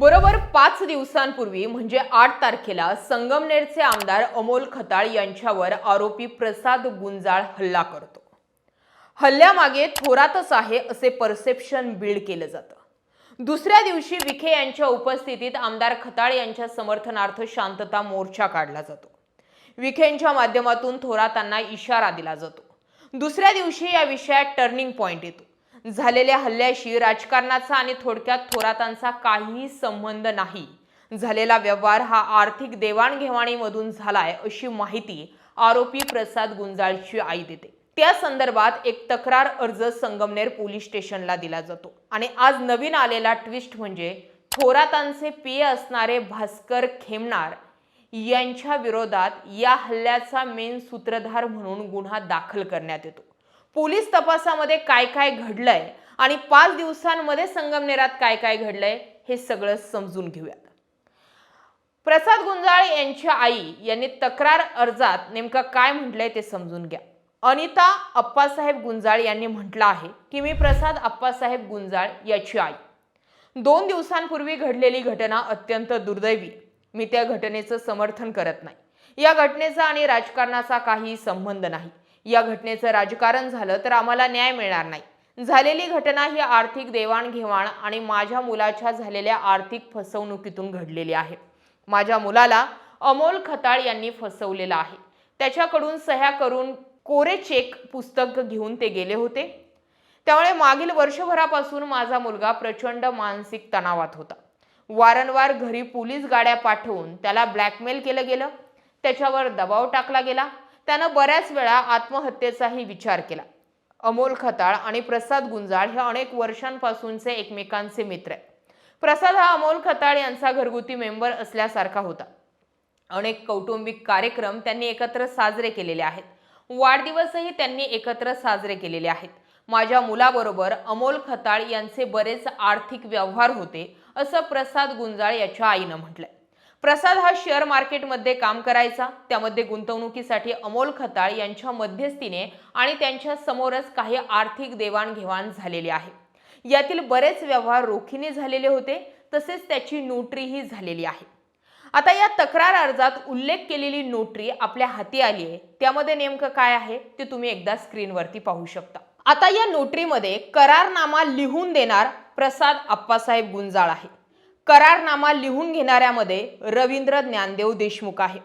बरोबर पाच दिवसांपूर्वी म्हणजे आठ तारखेला संगमनेरचे आमदार अमोल खताळ यांच्यावर आरोपी प्रसाद गुंजाळ हल्ला करतो. हल्ल्यामागे थोरातच आहे असे परसेप्शन बिल्ड केलं जातं. दुसऱ्या दिवशी विखे यांच्या उपस्थितीत आमदार खताळ यांच्या समर्थनार्थ शांतता मोर्चा काढला जातो. विखेंच्या माध्यमातून थोरातांना इशारा दिला जातो. दुसऱ्या दिवशी या विषयात टर्निंग पॉइंट येतो. झालेल्या हल्ल्याशी राजकारणाचा आणि थोडक्यात थोरातांचा काहीही संबंध नाही. झालेला व्यवहार हा आर्थिक देवाणघेवाणीमधून झालाय अशी माहिती आरोपी प्रसाद गुंजाळची आई देते. त्या संदर्भात एक तक्रार अर्ज संगमनेर पोलीस स्टेशनला दिला जातो आणि आज नवीन आलेला ट्विस्ट म्हणजे थोरातांचे पेय असणारे भास्कर खेमनार यांच्या विरोधात या हल्ल्याचा मेन सूत्रधार म्हणून गुन्हा दाखल करण्यात येतो. पोलीस तपासामध्ये काय काय घडलंय आणि पाच दिवसांमध्ये संगमनेरात काय काय घडलंय हे सगळं समजून घेऊयात. प्रसाद गुंजाळ यांच्या आई यांनी तक्रार अर्जात नेमकं काय म्हटलंय ते समजून घ्या. अनिता अप्पासाहेब गुंजाळ यांनी म्हटलं आहे की मी प्रसाद अप्पासाहेब गुंजाळ याची आई. दोन दिवसांपूर्वी घडलेली घटना अत्यंत दुर्दैवी. मी त्या घटनेचं समर्थन करत नाही. या घटनेचा आणि राजकारणाचा काही संबंध नाही. या घटनेचं राजकारण झालं तर आम्हाला न्याय मिळणार नाही. झालेली घटना ही आर्थिक देवाणघेवाण आणि माझ्या मुलाच्या झालेल्या आर्थिक फसवणुकीतून घडलेली आहे. माझ्या मुलाला अमोल खताळ यांनी फसवलेलं आहे. त्याच्याकडून सह्या करून कोरे चेक पुस्तक घेऊन ते गेले होते. त्यामुळे मागील वर्षभरापासून माझा मुलगा प्रचंड मानसिक तणावात होता. वारंवार घरी पोलीस गाड्या पाठवून त्याला ब्लॅकमेल केलं गेलं. त्याच्यावर दबाव टाकला गेला. त्यानं बऱ्याच वेळा आत्महत्येचाही विचार केला. अमोल खताळ आणि प्रसाद गुंजाळ हे अनेक वर्षांपासूनचे एकमेकांचे मित्र आहेत. प्रसाद हा अमोल खताळ यांचा घरगुती मेंबर असल्यासारखा होता. अनेक कौटुंबिक कार्यक्रम त्यांनी एकत्र साजरे केलेले आहेत. वाढदिवसही त्यांनी एकत्र साजरे केलेले आहेत. माझ्या मुलाबरोबर अमोल खताळ यांचे बरेच आर्थिक व्यवहार होते असं प्रसाद गुंजाळ याच्या आईनं म्हटलंय. प्रसाद हा शेअर मार्केटमध्ये काम करायचा. त्यामध्ये गुंतवणुकीसाठी अमोल खताळ यांच्या मध्यस्थीने आणि त्यांच्या समोरच काही आर्थिक देवाणघेवाण झालेली आहे. यातील बरेच व्यवहार रोखीने झालेले होते तसेच त्याची नोटरीही झालेली आहे. आता या तक्रार अर्जात उल्लेख केलेली नोटरी आपल्या हाती आली आहे. त्यामध्ये नेमकं काय आहे ते तुम्ही एकदा स्क्रीनवरती पाहू शकता. आता या नोटरीमध्ये करारनामा लिहून देणार प्रसाद आप्पासाहेब गुंजाळ आहे. करारनामा लिहून घेणाऱ्यामध्ये रवींद्र ज्ञानदेव देशमुख आहे.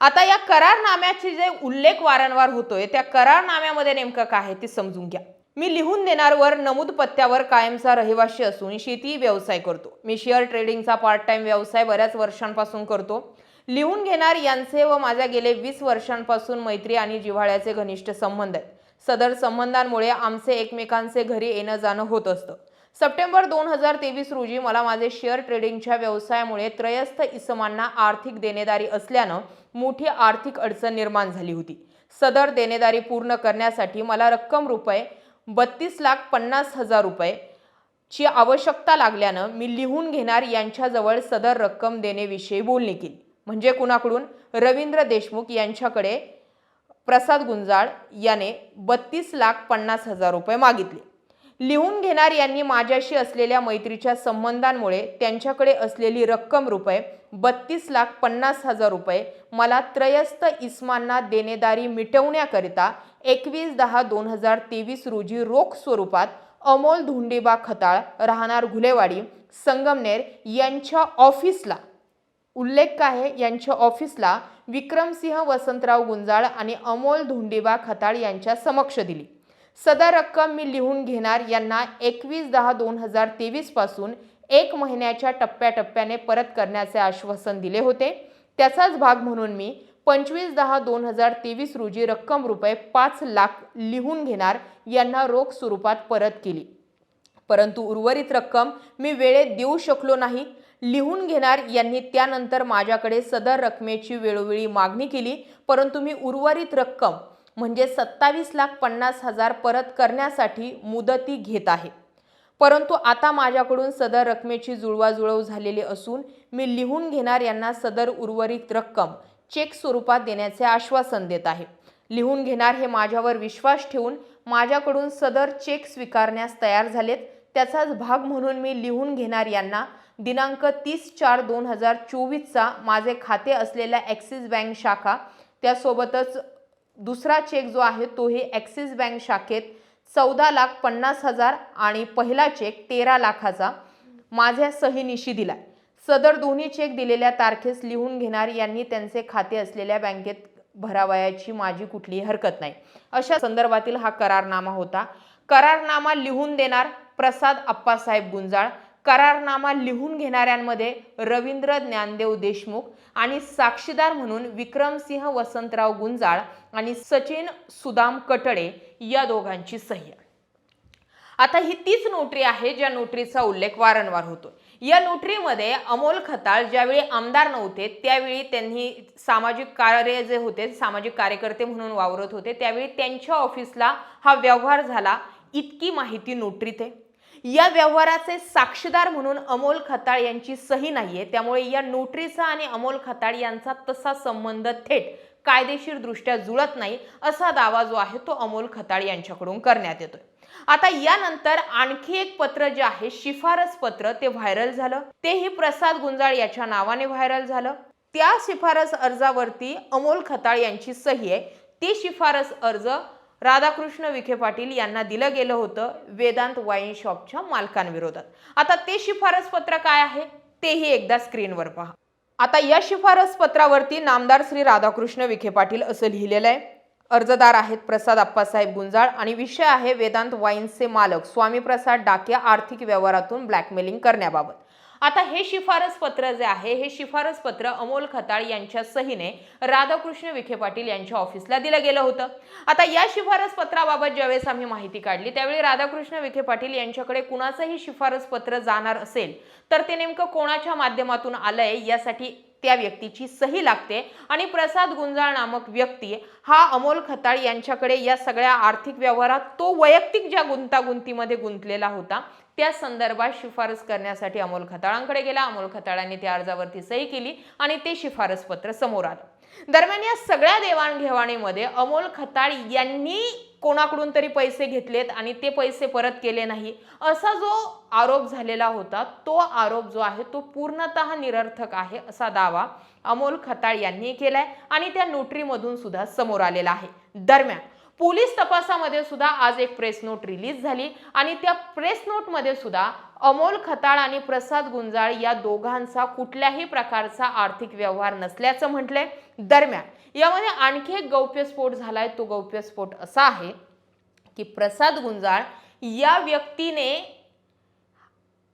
आता या करारनाम्याचे जे उल्लेख वारंवार होतोय त्या करारनाम्यामध्ये नेमकं काय आहे ते समजून घ्या. मी लिहून देणारवर नमूद पत्त्यावर कायमचा रहिवाशी असून शेती व्यवसाय करतो. मी शेअर ट्रेडिंगचा पार्ट टाइम व्यवसाय बऱ्याच वर्षांपासून करतो. लिहून घेणार यांचे व माझ्या गेले वीस वर्षांपासून मैत्री आणि जिव्हाळ्याचे घनिष्ठ संबंध आहेत. सदर संबंधांमुळे आमचे एकमेकांचे घरी येणं जाणं होत असतं. सप्टेंबर दोन हजार तेवीस रोजी मला माझे शेअर ट्रेडिंगच्या व्यवसायामुळे त्रयस्थ इसमांना आर्थिक देणेदारी असल्यानं मोठी आर्थिक अडचण निर्माण झाली होती. सदर देणेदारी पूर्ण करण्यासाठी मला रक्कम रुपये बत्तीस लाख पन्नास हजार रुपये ची आवश्यकता लागल्यानं मी लिहून घेणार यांच्याजवळ सदर रक्कम देण्याविषयी बोलणी केली. म्हणजे कुणाकडून? रवींद्र देशमुख यांच्याकडे प्रसाद गुंजाळ याने बत्तीस लाख पन्नास हजार रुपये मागितले. लिहून घेणार यांनी माझ्याशी असलेल्या मैत्रीच्या संबंधांमुळे त्यांच्याकडे असलेली रक्कम रुपये बत्तीस लाख पन्नास हजार रुपये मला त्रयस्थ इस्मांना देणेदारी मिटवण्याकरिता एकवीस दहा दोन हजार तेवीस रोजी रोख स्वरूपात अमोल धुंडीबा खताळ राहणार घुलेवाडी संगमनेर यांच्या ऑफिसला. उल्लेख काय आहे? यांच्या ऑफिसला विक्रमसिंह वसंतराव गुंजाळ आणि अमोल धुंडीबा खताळ यांच्या समक्ष दिली. सदर रक्कम मी लिहून घेणार यांना एकवीस दहा दोन हजार तेवीसपासून एक महिन्याच्या टप्प्याटप्प्याने परत करण्याचे आश्वासन दिले होते. त्याचाच भाग म्हणून मी पंचवीस दहा दोन हजार तेवीस रोजी रक्कम रुपये पाच लाख लिहून घेणार यांना रोख स्वरूपात परत केली. परंतु उर्वरित रक्कम मी वेळेत देऊ शकलो नाही. लिहून घेणार यांनी त्यानंतर माझ्याकडे सदर रकमेची वेळोवेळी मागणी केली. परंतु मी उर्वरित रक्कम म्हणजे सत्तावीस लाख पन्नास हजार परत करण्यासाठी मुदती घेत आहे. परंतु आता माझ्याकडून सदर रकमेची जुळवाजुळव झालेली असून मी लिहून घेणार यांना सदर उर्वरित रक्कम चेक स्वरूपात देण्याचे आश्वासन देत आहे. लिहून घेणार हे माझ्यावर विश्वास ठेवून माझ्याकडून सदर चेक स्वीकारण्यास तयार झालेत. त्याचाच भाग म्हणून मी लिहून घेणार यांना दिनांक तीस चार दोन हजार चोवीसचा माझे खाते असलेल्या ॲक्सिस बँक शाखा त्यासोबतच दुसरा चेक जो आहे तोही ॲक्सिस बँक शाखेत चौदा लाख पन्नास हजार आणि पहिला चेक तेरा लाखाचा माझ्या सहीनिशी दिला सदर दोन्ही चेक दिलेल्या तारखेस लिहून घेणार यांनी त्यांचे खाते असलेल्या बँकेत भरावयाची माझी कुठलीही हरकत नाही. अशा संदर्भातील हा करारनामा होता. करारनामा लिहून देणार प्रसाद अप्पासाहेब गुंजाळ करारनामा लिहून घेणाऱ्यांमध्ये रवींद्र ज्ञानदेव देशमुख आणि साक्षीदार म्हणून विक्रमसिंह वसंतराव गुंजाळ आणि सचिन सुदाम कटडे या दोघांची सही आता ही तीच नोटरी आहे ज्या नोटरीचा उल्लेख वारंवार होतो या नोटरीमध्ये अमोल खताळ ज्यावेळी आमदार नव्हते त्यावेळी त्यांनी सामाजिक कार्य जे होते सामाजिक कार्यकर्ते म्हणून वावरत होते त्यावेळी त्यांच्या ऑफिसला हा व्यवहार झाला. इतकी माहिती नोटरीत आहे. या व्यवहाराचे साक्षीदार म्हणून अमोल खताळ यांची सही नाहीये. त्यामुळे या नोटरीचा आणि अमोल खताळ यांचा तसा संबंध थेट कायदेशीर दृष्ट्या जुळत नाही असा दावा जो आहे तो अमोल खताळ यांच्याकडून करण्यात येतोय. आता यानंतर आणखी एक पत्र जे आहे शिफारस पत्र ते व्हायरल झालं. तेही प्रसाद गुंजाळ याच्या नावाने व्हायरल झालं. त्या शिफारस अर्जावरती अमोल खताळ यांची सही आहे. ती शिफारस अर्ज राधाकृष्ण विखे पाटील यांना दिलं गेलं होतं वेदांत वाईन शॉपच्या मालकांविरोधात. आता ते शिफारस पत्र काय आहे? तेही एकदा स्क्रीनवर पहा. आता या शिफारस पत्रावरती नामदार श्री राधाकृष्ण विखे पाटील असं लिहिलेलं आहे. अर्जदार आहेत प्रसाद अप्पासाहेब गुंजाळ आणि विषय आहे वेदांत वाईन्सचे मालक स्वामी प्रसाद डाके आर्थिक व्यवहारातून ब्लॅकमेलिंग करण्याबाबत. आता हे शिफारस पत्र जे आहे हे शिफारस पत्र अमोल खताळ यांच्या सहीने राधाकृष्ण विखे पाटील यांच्या ऑफिसला दिलं गेलं होतं. आता या शिफारस पत्राबाबत ज्यावेळेस आम्ही माहिती काढली त्यावेळी राधाकृष्ण विखे पाटील यांच्याकडे कुणाचंही शिफारस पत्र जाणार असेल तर ते नेमकं कोणाच्या माध्यमातून आलंय यासाठी त्या व्यक्तीची सही लागते. आणि प्रसाद गुंजाळ नामक व्यक्ती हा अमोल खताळ यांच्याकडे या सगळ्या आर्थिक व्यवहारात तो वैयक्तिक ज्या गुंतागुंतीमध्ये गुंतलेला होता त्या संदर्भात शिफारस करण्यासाठी अमोल खताळांकडे गेला. अमोल खताळांनी त्या अर्जावरती सही केली आणि ते शिफारस पत्र समोर आलं. दरम्यान या सगळ्या देवाणघेवाणीमध्ये अमोल खताळ यांनी कोणाकडून तरी पैसे घेतलेत आणि ते पैसे परत केले नाही असा जो आरोप झालेला होता तो आरोप जो आहे तो पूर्णतः निरर्थक आहे असा दावा अमोल खताळ यांनी केलाय आणि त्या नोटरीमधून सुद्धा समोर आलेला आहे. दरम्यान पोलीस तपासामध्ये सुद्धा आज एक प्रेस नोट रिलीज झाली. आणि त्या प्रेस नोटमध्ये सुद्धा अमोल खताळ आणि प्रसाद गुंजाळ या दोघांचा कुठल्याही प्रकारचा आर्थिक व्यवहार नसल्याचं म्हटलंय. दरम्यान यामध्ये आणखी एक गौप्यस्फोट झालाय. तो गौप्यस्फोट असा आहे की प्रसाद गुंजाळ या व्यक्तीने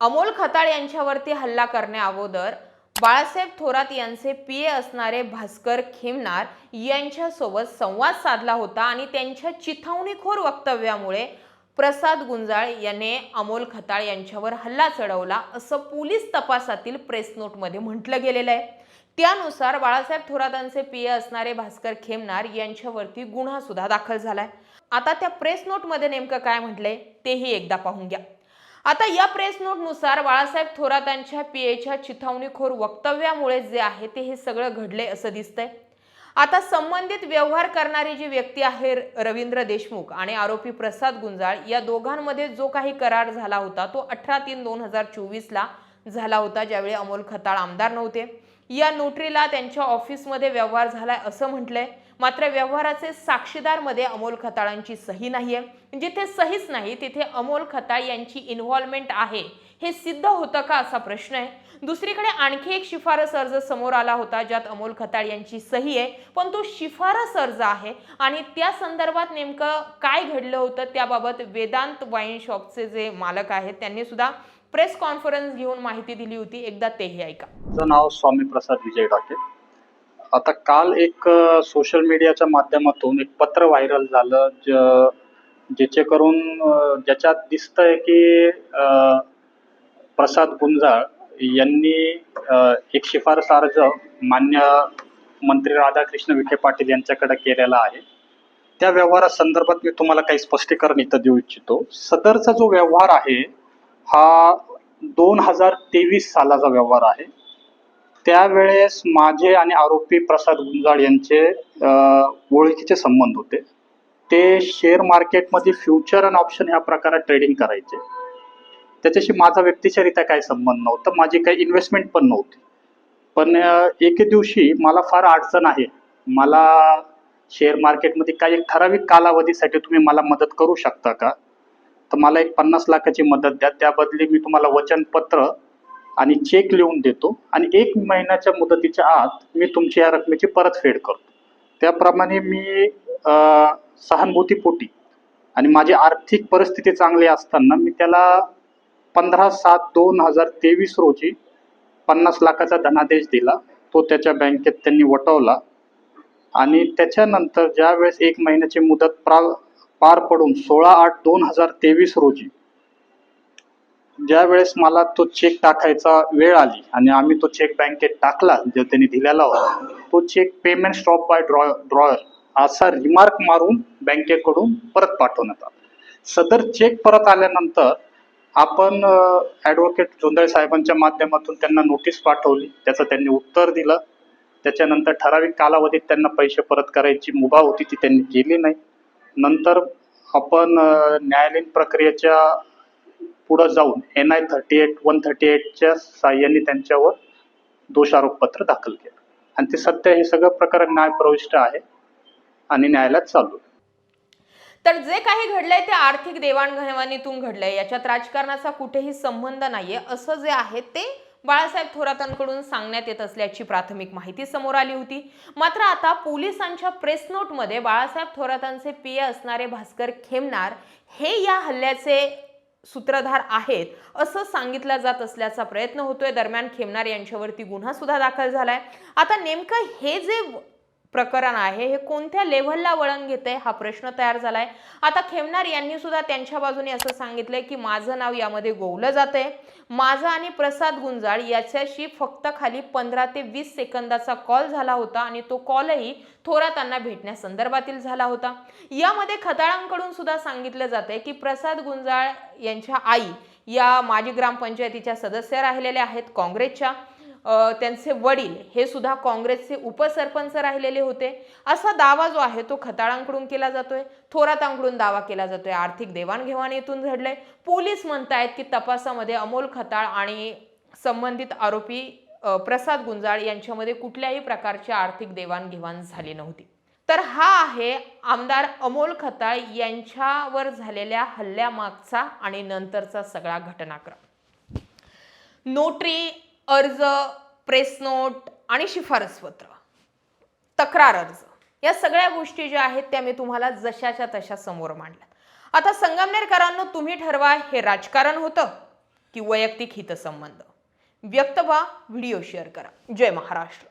अमोल खताळ यांच्यावरती हल्ला करण्या अगोदर बाळासाहेब थोरात यांचे पी ए असणारे भास्कर खेमनार यांच्यासोबत संवाद साधला होता आणि त्यांच्या चिथावणीखोर वक्तव्यामुळे प्रसाद गुंजाळ याने अमोल खताळ यांच्यावर हल्ला चढवला असं पोलीस तपासातील प्रेस नोटमध्ये म्हटलं गेलेलं आहे. त्यानुसार बाळासाहेब थोरातांचे पी असणारे भास्कर खेमनार यांच्यावरती गुन्हा सुद्धा दाखल झालाय. आता त्या प्रेस नोटमध्ये नेमकं काय म्हटलंय तेही एकदा पाहून घ्या. आता या प्रेस नोटनुसार बाळासाहेब थोरातांच्या पीएच्या चिथावणीखोर वक्तव्यामुळे जे आहे ते हे सगळं घडले असं दिसतंय. आता संबंधित व्यवहार करणारी जी व्यक्ती आहे रवींद्र देशमुख आणि आरोपी प्रसाद गुंजाळ या दोघांमध्ये जो काही करार झाला होता तो अठरा तीन दोन हजार चोवीसला झाला होता ज्यावेळी अमोल खताळ आमदार नव्हते. या नोटरीला त्यांच्या ऑफिसमध्ये व्यवहार झालाय असं म्हटलंय. मात्र व्यवहाराचे साक्षीदारमध्ये अमोल खताळांची सही नाहीये. जिथे सहीच नाही तिथे अमोल खताळ यांची इन्व्हॉल्वमेंट आहे. हे सिद्ध होतं का असा प्रश्न आहे. दुसरीकडे आणखी एक शिफारस अर्ज समोर आला होता ज्यात अमोल खताळ यांची सही आहे. पण तो शिफारस अर्ज आहे आणि त्या संदर्भात नेमकं काय घडलं होतं त्याबाबत वेदांत वाईन शॉपचे जे मालक आहेत त्यांनी सुद्धा प्रेस कॉन्फरन्स घेऊन माहिती दिली होती. एकदा तेही ऐका. नाव स्वामी प्रसाद विजय डाके. आता काल एक सोशल मीडियाच्या माध्यमातून एक पत्र व्हायरल झालं ज ज्याचे करून ज्याच्यात दिसतंय की प्रसाद गुंजाळ यांनी एक शिफारस अर्ज मान्य मंत्री राधाकृष्ण विखे पाटील यांच्याकडे केलेला आहे. त्या व्यवहारासंदर्भात मी तुम्हाला काही स्पष्टीकरण इथं देऊ इच्छितो. सदरचा जो व्यवहार आहे हा दोन हजार तेवीस सालाचा व्यवहार आहे. त्यावेळेस माझे आणि आरोपी प्रसाद गुंजाळ यांचे ओळखीचे संबंध होते. ते शेअर मार्केटमध्ये फ्युचर अँड ऑप्शन ह्या प्रकारात ट्रेडिंग करायचे. त्याच्याशी माझा व्यक्तिशरित्या काही संबंध नव्हता माझी काही इन्व्हेस्टमेंट पण नव्हती. पण एके दिवशी मला फार अडचण आहे. मला शेअर मार्केटमध्ये काही एक ठराविक कालावधीसाठी तुम्ही मला मदत करू शकता का? तर मला एक पन्नास लाखाची मदत द्या. त्या बदली मी तुम्हाला वचनपत्र आणि चेक लिहून देतो आणि एक महिन्याच्या मुदतीच्या आत मी तुमची या रकमेची परतफेड करतो. त्याप्रमाणे मी सहानुभूतीपोटी आणि माझी आर्थिक परिस्थिती चांगली असताना मी त्याला पंधरा सात दोन हजार तेवीस रोजी पन्नास लाखाचा धनादेश दिला. तो त्याच्या बँकेत त्यांनी वटवला आणि त्याच्यानंतर ज्यावेळेस एक महिन्याची मुदत प्रा पार पडून सोळा आठ दोन हजार तेवीस रोजी ज्या वेळेस मला तो चेक टाकायचा वेळ आली आणि आम्ही तो चेक बँकेत टाकला जो त्यांनी दिलेला होता तो cheque payment stop by draw drawer असा रिमार्क मारून बँकेकडून परत पाठवण्यात आला. सदर चेक परत आल्यानंतर आपण ॲडव्होकेट जोंधळे साहेबांच्या माध्यमातून त्यांना नोटीस पाठवली. त्याचं त्यांनी उत्तर दिलं. त्याच्यानंतर ठराविक कालावधीत त्यांना पैसे परत करायची मुभा होती ती त्यांनी केली नाही. नंतर आपण न्यायालयीन प्रक्रियेच्या पुढं जाऊन N I thirty eight one thirty एटच्या साह्याने त्यांच्यावर दोषारोपपत्र दाखल केलं. आणि ते सध्या हे सगळं प्रकरण न्यायप्रविष्ट आहे आणि न्यायालयात चालू आहे. तर जे काही घडलंय ते आर्थिक देवाणघेवाणीतून घडलंय. याच्यात राजकारणाचा कुठेही संबंध नाहीये. असं जे आहे ते बाळासाहेब थोरातांकडून सांगण्यात येत असल्याची प्राथमिक माहिती समोर आली होती. मात्र आता पोलिसांच्या प्रेस नोटमध्ये बाळासाहेब थोरातांचे पिय असणारे भास्कर खेमनार हे या हल्ल्याचे सूत्रधार आहेत असं सांगितलं जात असल्याचा प्रयत्न होतोय. दरम्यान खेमनार यांच्यावरती गुन्हा सुद्धा दाखल झालाय. आता नेमकं हे जे प्रकरण आहे? हे कोणत्या लेव्हलला वळण घेते हा प्रश्न तयार झालाय. आता खेमनार यांनी सुद्धा त्यांच्या बाजूने असं सांगितलंय की माझं नाव यामध्ये गोवलं जातंय. माझं आणि प्रसाद गुंजाळ याच्याशी फक्त खाली पंधरा ते वीस सेकंदाचा कॉल झाला होता आणि तो कॉलही थोरातांना भेटण्यासंदर्भातील झाला होता. यामध्ये खताळांकडून सुद्धा सांगितलं आहे की प्रसाद गुंजाळ यांच्या आई या माजी ग्रामपंचायतीच्या सदस्य राहिलेल्या आहेत काँग्रेसच्या. त्यांचे वडील हे सुद्धा काँग्रेसचे उपसरपंच राहिलेले होते. असा दावा जो आहे तो खताळांकडून केला जातोय थोरातांकडून दावा केला जातोय. आर्थिक देवाणघेवाणीतून घडलंय. पोलीस म्हणतायत की तपासामध्ये अमोल खताळ आणि संबंधित आरोपी प्रसाद गुंजाळ यांच्यामध्ये कुठल्याही प्रकारची आर्थिक देवाणघेवाण झाली नव्हती. तर हा आहे आमदार अमोल खताळ यांच्यावर झालेल्या हल्ल्यामागचा आणि नंतरचा सगळा घटनाक्रम. नोटरी अर्ज प्रेस नोट आणि शिफारसपत्र. तक्रार अर्ज. या सगळ्या गोष्टी ज्या आहेत त्या मी तुम्हाला जशाच्या तशा समोर मांडल्यात आता संगमनेरकरांनो तुम्ही ठरवा हे राजकारण होतं की वैयक्तिक हितसंबंध. व्यक्त व्हा व्हिडिओ शेअर करा. जय महाराष्ट्र.